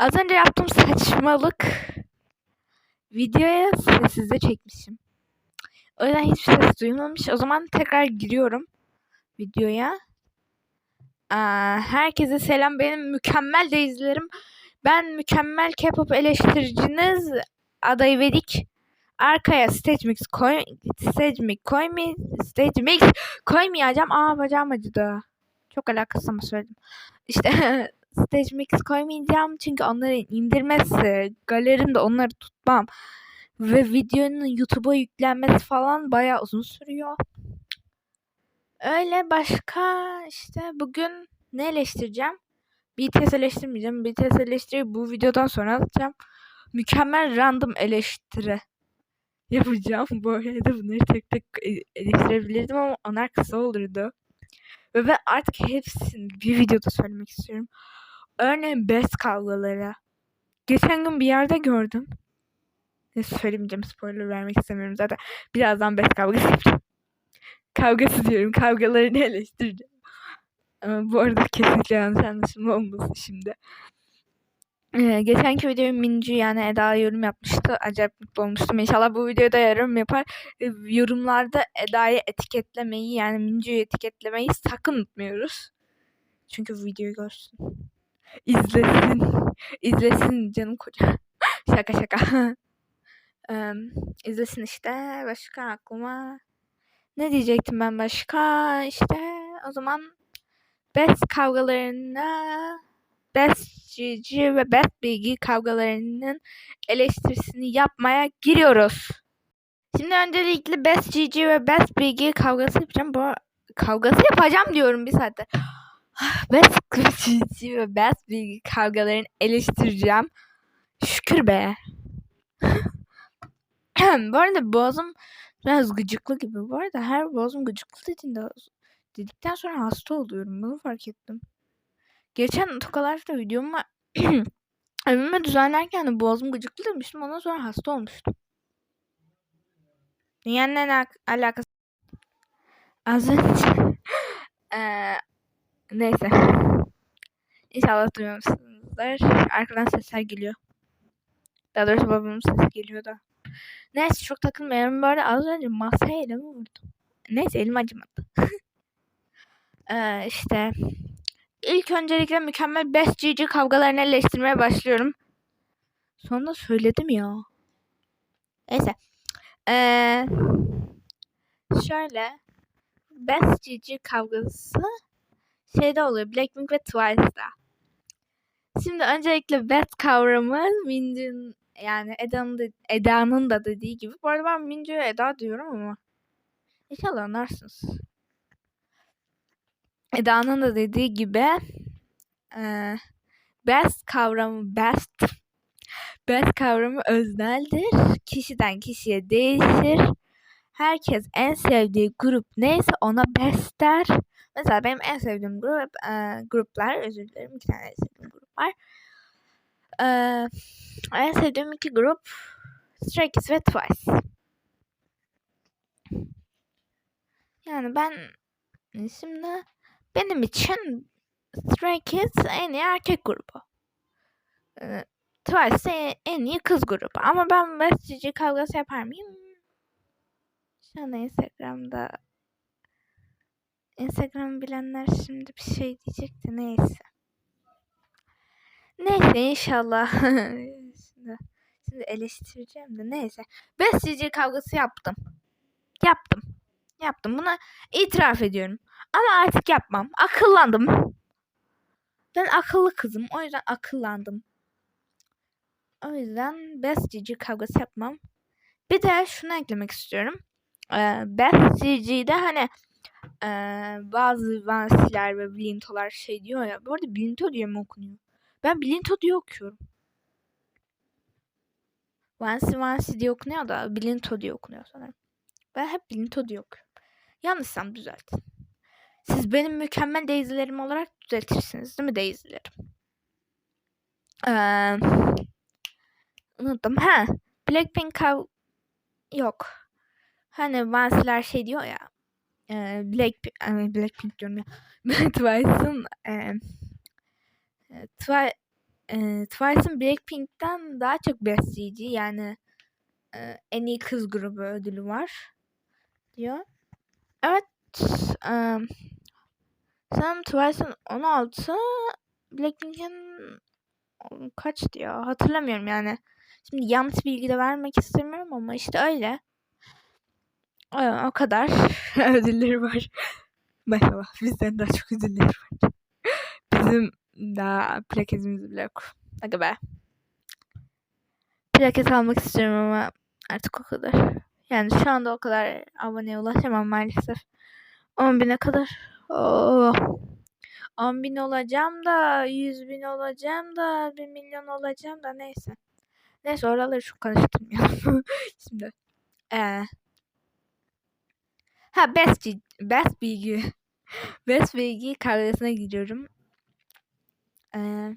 Az önce yaptığım saçmalık videoya sessizde çekmişim. O yüzden hiçbir ses duyulmamış. O zaman tekrar giriyorum videoya. Aa, herkese selam. Benim mükemmel de izlerim. Ben mükemmel K-pop eleştiriciniz adayı Vedik. Arkaya stage mix koy stage mix koyma stage mix koymayacağım. Aa bacağım acıdı. Çok alakasız ama söyledim. İşte stage mix koymayacağım çünkü onları indirmesi, galerimde onları tutmam ve videonun YouTube'a yüklenmesi falan bayağı uzun sürüyor. Öyle başka işte bugün ne eleştireceğim? BTS eleştirmeyeceğim. BTS eleştiri bu videodan sonra atacağım. Mükemmel random eleştiri yapacağım. Bu arada bunları tek tek eleştirebilirdim ama onlar kısa olurdu. Ve ben artık hepsini bir videoda söylemek istiyorum. Örneğin best kavgaları. Geçen gün bir yerde gördüm. Ne söylemeyeceğim spoiler vermek istemiyorum zaten. Birazdan best kavgası yapacağım. Kavgası diyorum. Kavgalarını eleştireceğim. Ama bu arada kesinlikle yanlış anlaşılma olmasın şimdi. Ee, geçenki videoyu Mincu yani Eda yorum yapmıştı. Acayip mutlu olmuştum. İnşallah bu videoda yorum yapar. Ee, yorumlarda Eda'yı etiketlemeyi yani Mincu'yu etiketlemeyi sakın unutmuyoruz. Çünkü videoyu görsün. İzlesin. İzlesin canım koca. şaka şaka. ee, izlesin işte. Başka aklıma ne diyecektim ben başka? İşte o zaman Best kavgalarına Best GG ve Best Bilgi kavgalarının eleştirisini yapmaya giriyoruz. Şimdi öncelikle Best GG ve Best Bilgi kavgası yapacağım. Bu kavgası yapacağım diyorum bir saatte. Best GG ve Best Bilgi kavgalarını eleştireceğim. Şükür be. Bu arada boğazım biraz gıcıklı gibi. Bu arada her boğazım gıcıklı dediğinde dedikten sonra hasta oluyorum. Bunu fark ettim. Geçen Tokalar'da videomu evime düzenlerken de boğazım gıcıklı demiştim. Ondan sonra hasta olmuştum. Dünyanın en alakası az önce ee, neyse İnşallah duymamışsınızdır. Arkadan sesler geliyor. Daha doğrusu babamın sesi geliyor da. Neyse çok takılmayalım. Böyle az önce masaya elimi vurdum. Neyse elim acımadı. ee, işte ilk öncelikle mükemmel Best GG kavgalarını eleştirmeye başlıyorum. Sonra söyledim ya. Neyse. Ee, şöyle Best GG kavgası şeyde oluyor. Blackpink ve Twice'da. Şimdi öncelikle best kavramı Minjin yani Eda'nın da, Eda'nın da dediği gibi. Bu arada ben Minju'ya Eda diyorum ama inşallah anlarsınız. Eda'nın da dediği gibi e, best kavramı best best kavramı özneldir. Kişiden kişiye değişir. Herkes en sevdiği grup neyse ona best der. Mesela benim en sevdiğim grup e, gruplar özür dilerim iki tane sevdiğim grup var. E, en sevdiğim iki grup Stray Kids ve Twice. Yani ben şimdi benim için Stray Kids en iyi erkek grubu. E, Twice en iyi kız grubu. Ama ben West kavgası yapar mıyım? Şu an Instagram'da Instagram bilenler şimdi bir şey diyecek de neyse. Neyse inşallah. şimdi, şimdi eleştireceğim de neyse. Besteci kavgası yaptım. Yaptım. Yaptım. Buna itiraf ediyorum. Ama artık yapmam. Akıllandım. Ben akıllı kızım. O yüzden akıllandım. O yüzden besteci kavgası yapmam. Bir de şunu eklemek istiyorum. Ee, besteci'de hani e, bazı vansiler ve bilintolar şey diyor ya. Bu arada bilinto diye mi okunuyor? Ben bilinto diye okuyorum. Vansi vansi diye okunuyor da bilinto diye okunuyor sanırım. Ben hep bilinto diye okuyorum. Yanlışsam düzeltin. Siz benim mükemmel Daisy'lerim olarak düzeltirsiniz değil mi Daisy'lerim? Ee, unuttum. Ha, Blackpink yok. Hani Vansiler şey diyor ya e, Black Blackpink diyorum ya. Twice'ın e, Twice e, Twice'ın Blackpink'ten daha çok besleyici yani e, en iyi kız grubu ödülü var diyor. Evet e, sanırım Twice'ın 16 Blackpink'in kaçtı ya hatırlamıyorum yani. Şimdi yanlış bilgi de vermek istemiyorum ama işte öyle. O, o kadar ödülleri var. Maşallah bizden daha çok ödülleri var. Bizim daha plaketimiz bile yok. Aga be. Plaket almak istiyorum ama artık o kadar. Yani şu anda o kadar aboneye ulaşamam maalesef. 10 bine kadar. Oh. 10 bin olacağım da 100 bin olacağım da 1 milyon olacağım da neyse. Neyse oraları çok karıştırmayalım. Şimdi. Ee, ha best, best bilgi. Best bilgi kavgasına gidiyorum. Ee,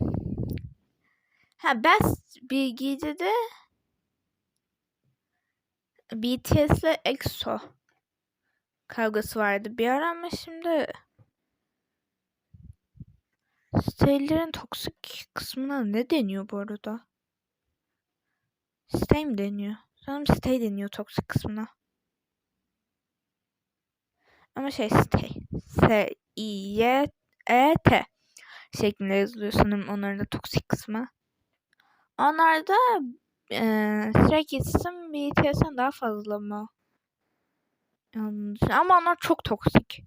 ha best bilgide de BTS ile EXO kavgası vardı bir ara ama şimdi Staylerin toksik kısmına ne deniyor bu arada? Stay mi deniyor? Sanırım stay deniyor toksik kısmına. Ama şey stay. S-I-Y-E-T şeklinde yazılıyor sanırım onların da toksik kısmı. Onlarda e, Stray Kids'in BTS'den daha fazla mı? Ama onlar çok toksik.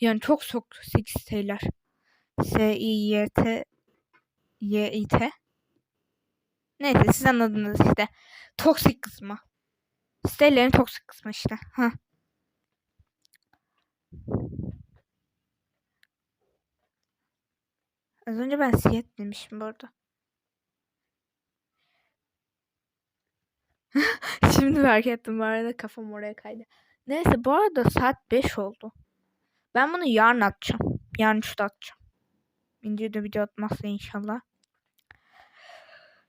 Yani çok toksik stayler. S-I-Y-T Y-I-T Neyse siz anladınız işte. Toksik kısmı. Sitelerin toksik kısmı işte. Ha. Az önce ben siyet demişim bu arada. Şimdi fark ettim bu arada kafam oraya kaydı. Neyse bu arada saat 5 oldu. Ben bunu yarın atacağım. Yarın şurada atacağım. İnce de video atmazsa inşallah.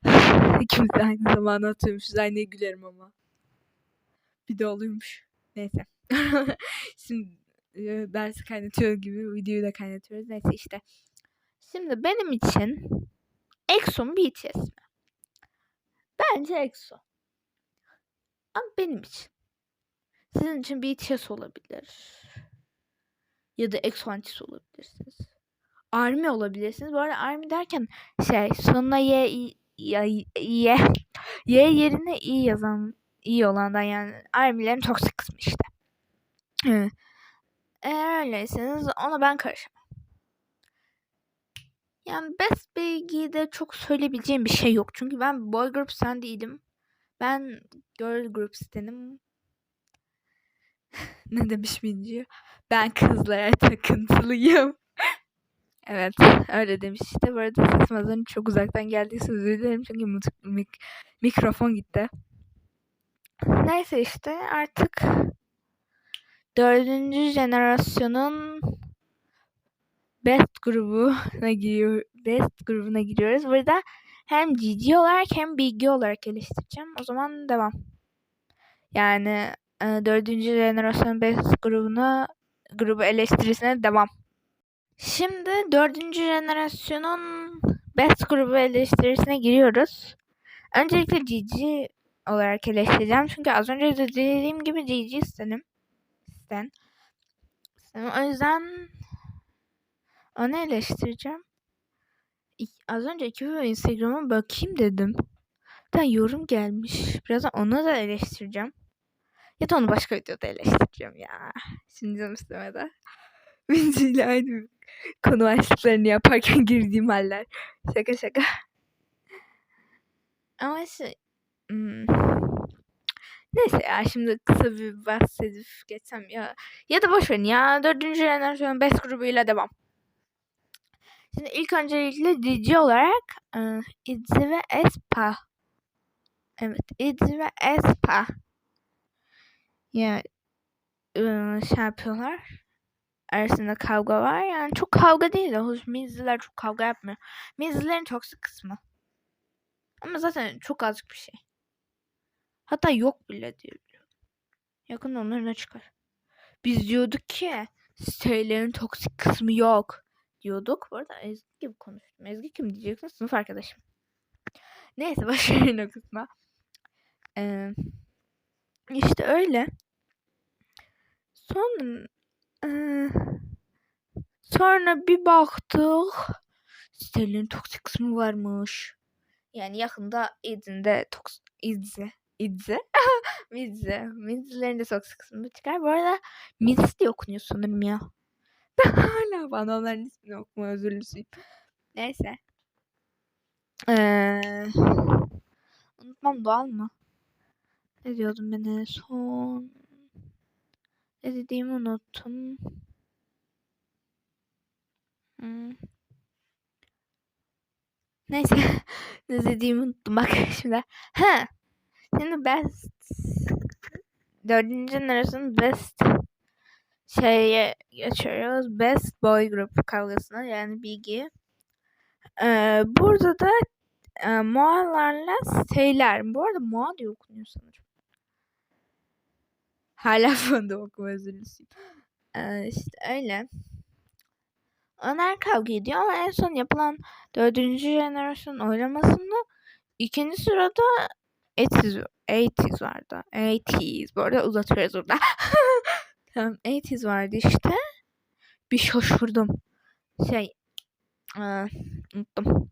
İkimiz de aynı zamanda atıyormuşuz. Aynı gülerim ama. Bir de oluyormuş. Neyse. Şimdi e, dersi kaynatıyor gibi videoyu da kaynatıyoruz. Neyse işte. Şimdi benim için EXO mu BTS mi? Bence EXO. Ama benim için. Sizin için BTS olabilir. Ya da EXO antisi olabilirsiniz. Army olabilirsiniz. Bu arada Army derken şey sonuna Y, Y, Y, Y yerine i yazan iyi olandan yani Army'lerin toksik kısmı işte. Eğer öyleyseniz ona ben karışamam. Yani Best Baby'de çok söyleyebileceğim bir şey yok. Çünkü ben boy group değilim. Ben girl group istedim. Ne demiş Minci? Ben kızlara takıntılıyım. evet öyle demiş işte. Bu arada sesim az önce çok uzaktan geldiyse özür dilerim. Çünkü mik mikrofon gitti. Neyse işte artık dördüncü jenerasyonun best grubuna giriyor best grubuna giriyoruz. Burada hem GG olarak hem bilgi olarak geliştireceğim. O zaman devam. Yani e, dördüncü jenerasyon best grubuna grubu eleştirisine devam. Şimdi dördüncü jenerasyonun best grubu eleştirisine giriyoruz. Öncelikle GG olarak eleştireceğim. Çünkü az önce de dediğim gibi GG istedim. İsten. O yüzden onu eleştireceğim. Az önce iki Instagram'a bakayım dedim. Bir yorum gelmiş. Birazdan onu da eleştireceğim. Ya da onu başka videoda eleştireceğim ya. Şimdi canım istemedi. Vinci aynı konu başlıklarını yaparken girdiğim haller. Şaka şaka. Ama şey... Hmm. Neyse ya şimdi kısa bir bahsedip geçsem ya. Ya da boş verin ya. Dördüncü jenerasyon best grubuyla devam. Şimdi ilk öncelikle DJ olarak ıı, Izzy ve Espa. Evet Izzy ve Espa. Ya ıı, şey yapıyorlar. Arasında kavga var. Yani çok kavga değil de hoş Mizziler çok kavga yapmıyor. Mizzilerin toksik kısmı. Ama zaten çok azıcık bir şey. Hatta yok bile diyor. Yakında onların da çıkar. Biz diyorduk ki sitelerin toksik kısmı yok. diyorduk. Bu arada Ezgi gibi konuştum. Ezgi kim diyeceksin? Sınıf arkadaşım. Neyse başlayın o kısma. Ee, işte öyle. Sonra ee, sonra bir baktık. Sitenin toksik kısmı varmış. Yani yakında İdzin'de toks İdzi İdzi Midzi Midzilerin de toksik kısmı çıkar. Bu arada Midzi diye okunuyor sanırım ya. Ben hala bana onların ismini okuma özürlüsüyüm. Neyse. Ee, unutmam doğal mı? Ne diyordum ben en son? Ne dediğimi unuttum. Hmm. Neyse. ne dediğimi unuttum bak şimdi. Ha. Şimdi best dördüncü arasının best şeye geçiyoruz. Best boy group kavgasına yani bilgi. Ee, burada da e, Moa'larla Steyler. Bu arada Moa diye okunuyor sanırım. Hala fonda okuma özürlüsüyüm. Ee, işte öyle. Onlar kavga ediyor ama en son yapılan dördüncü jenerasyon oylamasında ikinci sırada 80's, 80's vardı. 80's. Bu arada uzatıyoruz burada. tamam 80's vardı işte. Bir şaşırdım. Şey aa, unuttum.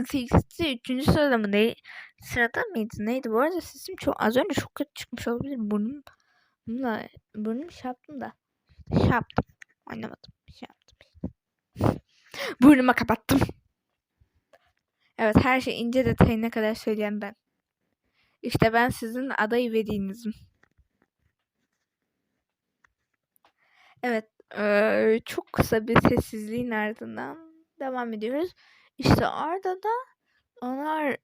60 üçüncü sırada mı değil? Sırada mıydı? Neydi? Bu arada sesim çok az önce çok kötü çıkmış olabilir. Burnum Bununla burnum şey yaptım da. Şey yaptım. Oynamadım. Şey yaptım. Burnuma kapattım. Evet her şey ince detayına kadar söyleyen ben. İşte ben sizin aday verinizim. Evet. Ee, çok kısa bir sessizliğin ardından devam ediyoruz. İşte orada da onlar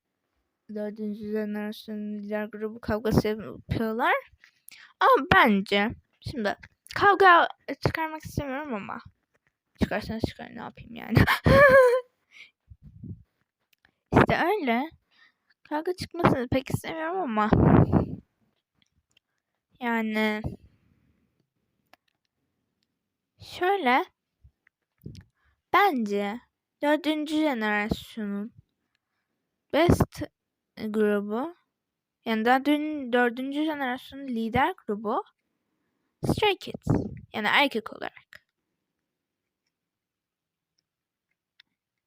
dördüncü jenerasyon lider grubu kavgası yapıyorlar. Ama bence şimdi kavga çıkarmak istemiyorum ama çıkarsanız çıkar ne yapayım yani. işte öyle. Kavga çıkmasını pek istemiyorum ama yani şöyle bence dördüncü jenerasyonun best grubu yani daha dün dördüncü jenerasyonun lider grubu Stray Kids. Yani erkek olarak.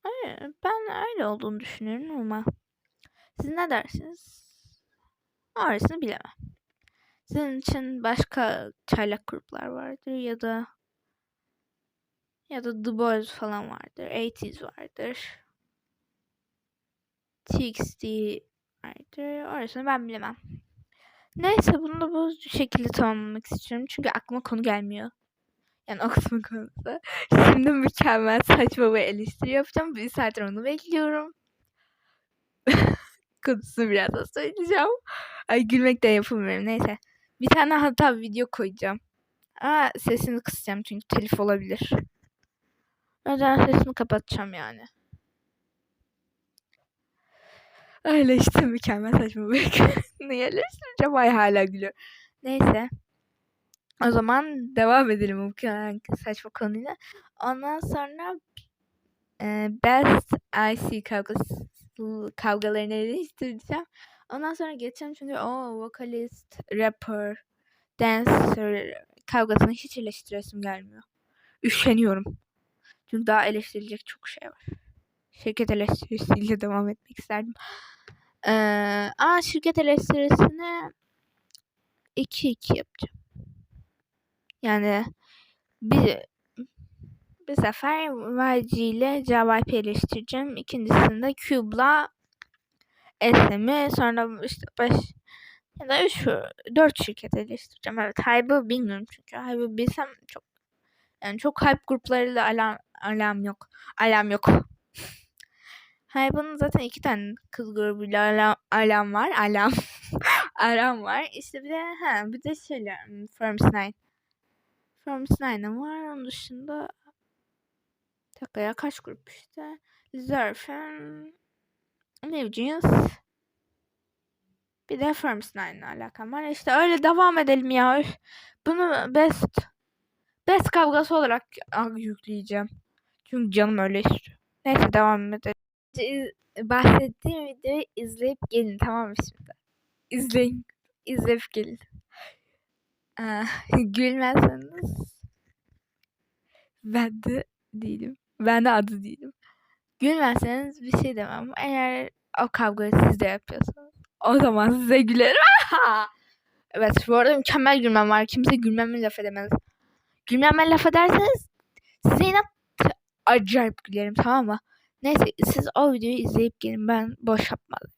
Öyle, ben öyle olduğunu düşünüyorum ama siz ne dersiniz? Orasını bilemem. Sizin için başka çaylak gruplar vardır ya da ya da The Boys falan vardır. 80s vardır. TXT vardır. Orasını ben bilemem. Neyse bunu da bu şekilde tamamlamak istiyorum. Çünkü aklıma konu gelmiyor. Yani o kısmın konusu. Şimdi mükemmel saçma bir eleştiri yapacağım. Bir saattir onu bekliyorum. Konusunu biraz da söyleyeceğim. Ay gülmekten yapamıyorum. Neyse. Bir tane hatta video koyacağım. Ama sesini kısacağım çünkü telif olabilir. O yüzden sesini kapatacağım yani. Öyle işte mükemmel saçma bir Niye eleştireceğim? Ay hala gülüyor. Neyse. O zaman devam edelim bu saçma konuyla. Ondan sonra e, Best IC kavgası kavgalarını eleştireceğim. Ondan sonra geçeceğim çünkü o vokalist, rapper, dancer kavgasını hiç eleştiresim gelmiyor. Üşeniyorum. Çünkü daha eleştirilecek çok şey var. Şirket eleştirisiyle devam etmek isterdim. Ee, ama şirket eleştirisini 2-2 yapacağım. Yani bir bir sefer YG ile JYP eleştireceğim. İkincisinde Cube'la SM'i sonra işte 5 ya da 3 4 şirket eleştireceğim. Evet Hype'ı bilmiyorum çünkü. Hype'ı bilsem çok yani çok hype gruplarıyla alam, alam yok. Alam yok. Hype'ın zaten iki tane kız grubuyla alam, alam var. Alam. aram var. İşte bir de ha bir de şeyler Firms 9. Firms 9'ım var. Onun dışında dakika kaç grup işte. Zerfen New Jeans bir de Firms 9 ile alakam var. İşte öyle devam edelim ya. Bunu best best kavgası olarak yükleyeceğim. Çünkü canım öyle istiyor. Neyse devam edelim. Bahsettiğim videoyu izleyip gelin tamam mı şimdi? İzleyin. İzleyip gelin. Aa, gülmezseniz ben de değilim. Ben de adı değilim. Gülmezseniz bir şey demem. Eğer o kavgayı siz de yapıyorsanız o zaman size gülerim. evet bu arada mükemmel gülmem var. Kimse gülmeme laf edemez. Gülmeme laf ederseniz size inat acayip gülerim tamam mı? Neyse siz o videoyu izleyip gelin. Ben boş yapmadım.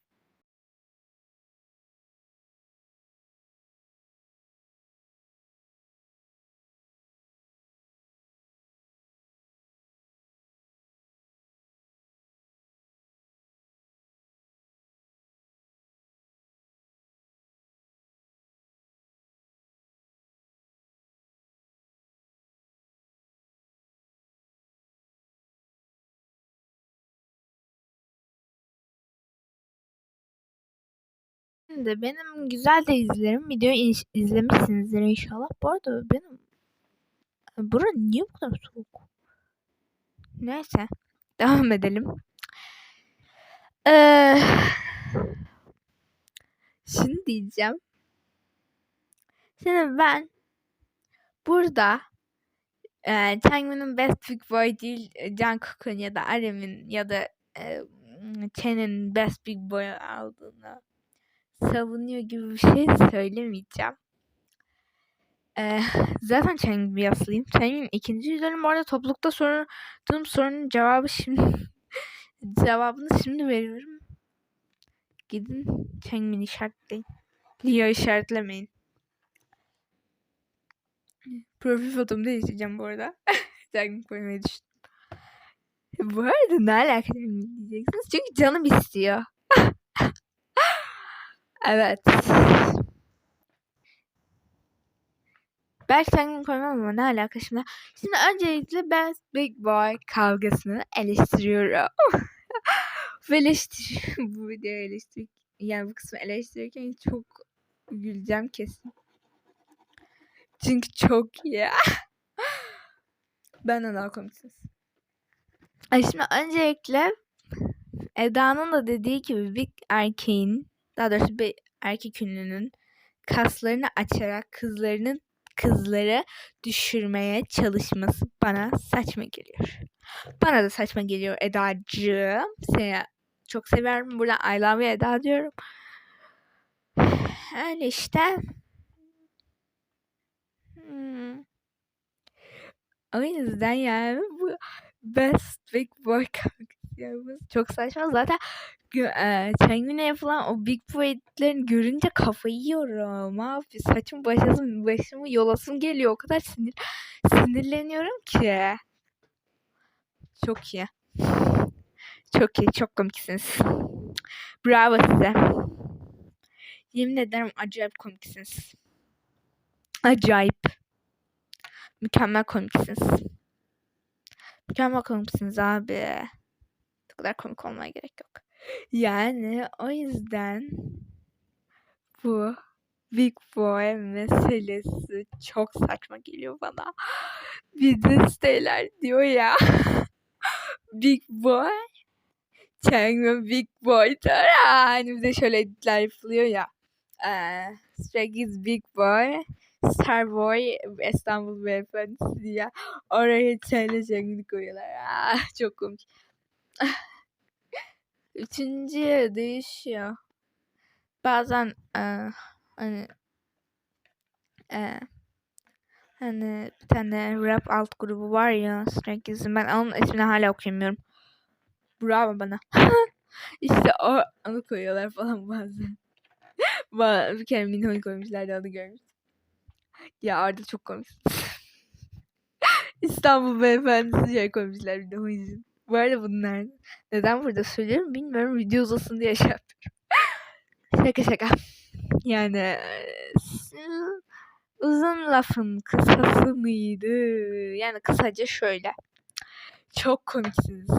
De benim güzel de izlerim. Videoyu izlemişsinizdir inşallah. Bu arada benim bura niye bu kadar soğuk? Neyse. Devam edelim. Ee, şimdi diyeceğim. Şimdi ben burada e, Changmin'in Best Big Boy değil Jungkook'un ya da Arem'in ya da e, Chen'in Best Big Boy aldığını savunuyor gibi bir şey söylemeyeceğim. Ee, zaten Chang'in bir yaslıyım. Chang'in ikinci yüzlerim bu arada toplulukta sorduğum sorunun cevabı şimdi cevabını şimdi veriyorum. Gidin Chang'in işaretleyin. Leo işaretlemeyin. Profil fotomu değiştireceğim bu arada. Chang'in koymayı düşündüm. Bu arada ne alaka diyeceksiniz? Çünkü canım istiyor. Evet. Belki kendimi koymam ama ne alaka şimdi. Şimdi öncelikle ben Big Boy kavgasını eleştiriyorum. Ve eleştir bu videoyu eleştir yani bu kısmı eleştirirken çok güleceğim kesin. Çünkü çok iyi. Benden daha komiksiniz. Ay şimdi öncelikle Eda'nın da dediği gibi bir erkeğin daha doğrusu bir erkek ünlünün kaslarını açarak kızlarının kızları düşürmeye çalışması bana saçma geliyor. Bana da saçma geliyor Eda'cığım. Seni çok seviyorum. Buradan I love you Eda diyorum. Öyle işte. Hmm. O yüzden yani bu Best Big Boy kankası çok saçma. Zaten e, Changmin'e yapılan o Big Boy'lerini görünce kafayı yiyorum. Abi saçım başım, başımı yolasım geliyor. O kadar sinir sinirleniyorum ki. Çok iyi. Çok iyi. Çok komiksiniz. Bravo size. Yemin ederim acayip komiksiniz. Acayip. Mükemmel komiksiniz. Mükemmel komiksiniz abi. Kadar komik olmaya gerek yok. Yani o yüzden bu Big Boy meselesi çok saçma geliyor bana. Business diyor ya. Big Boy Chang'ın Big Boy'dur. Hani bize şöyle editler yapılıyor ya. Ee, Stray Big Boy Starboy İstanbul Beyefendisi diye oraya çayla Chang'ını koyuyorlar. Ah, çok komik. Üçüncü değişiyor. Bazen e, hani e, hani bir tane rap alt grubu var ya Stray ben onun ismini hala okuyamıyorum. Bravo bana. işte o onu koyuyorlar falan bazen. bir kere Minho'yu koymuşlardı onu görmüş. Ya Arda çok komik. İstanbul beyefendisi şey koymuşlar bir de o yüzden. Bu arada bunlar neden burada söylüyorum bilmiyorum. Video uzasın diye şey yapıyorum. şaka şaka. Yani uzun lafın kısası mıydı? Yani kısaca şöyle. Çok komiksiniz.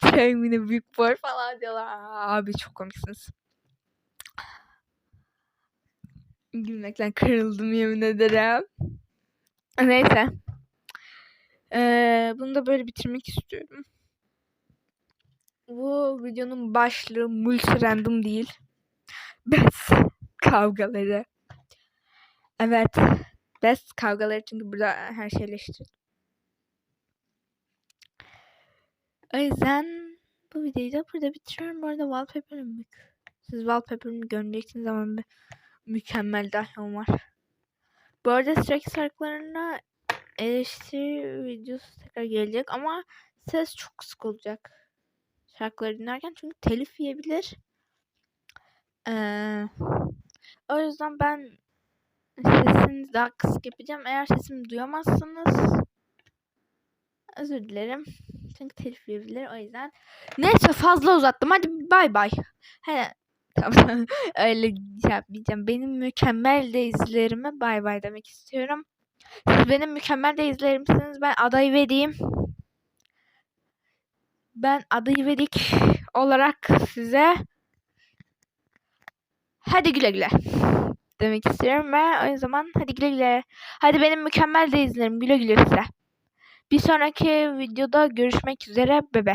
Termine büyük boy falan diyorlar. Abi çok komiksiniz. Gülmekten kırıldım yemin ederim. Neyse. Ee, bunu da böyle bitirmek istiyorum. Bu videonun başlığı multi random değil. Best kavgaları. Evet. Best kavgaları çünkü burada her şey eleştir. O yüzden bu videoyu da burada bitiriyorum. Bu arada wallpaper'ım mük. Siz wallpaper'ımı göreceksiniz ama mü- mükemmel dahil var. Bu arada Stray şarkılarına eleştiri videosu tekrar gelecek ama ses çok sık olacak. Şarkıları dinlerken çünkü telif yiyebilir. Ee, o yüzden ben sesini daha kısık yapacağım. Eğer sesimi duyamazsanız özür dilerim. Çünkü telif yiyebilir o yüzden. Neyse fazla uzattım. Hadi bay bay. He, tamam öyle şey yapmayacağım. Benim mükemmel de izlerime bay bay demek istiyorum. Siz benim mükemmel de izlerimsiniz. Ben adayı vereyim. Ben adayı verik olarak size hadi güle güle demek istiyorum ve o zaman hadi güle güle. Hadi benim mükemmel de izlerim güle güle size. Bir sonraki videoda görüşmek üzere bebe.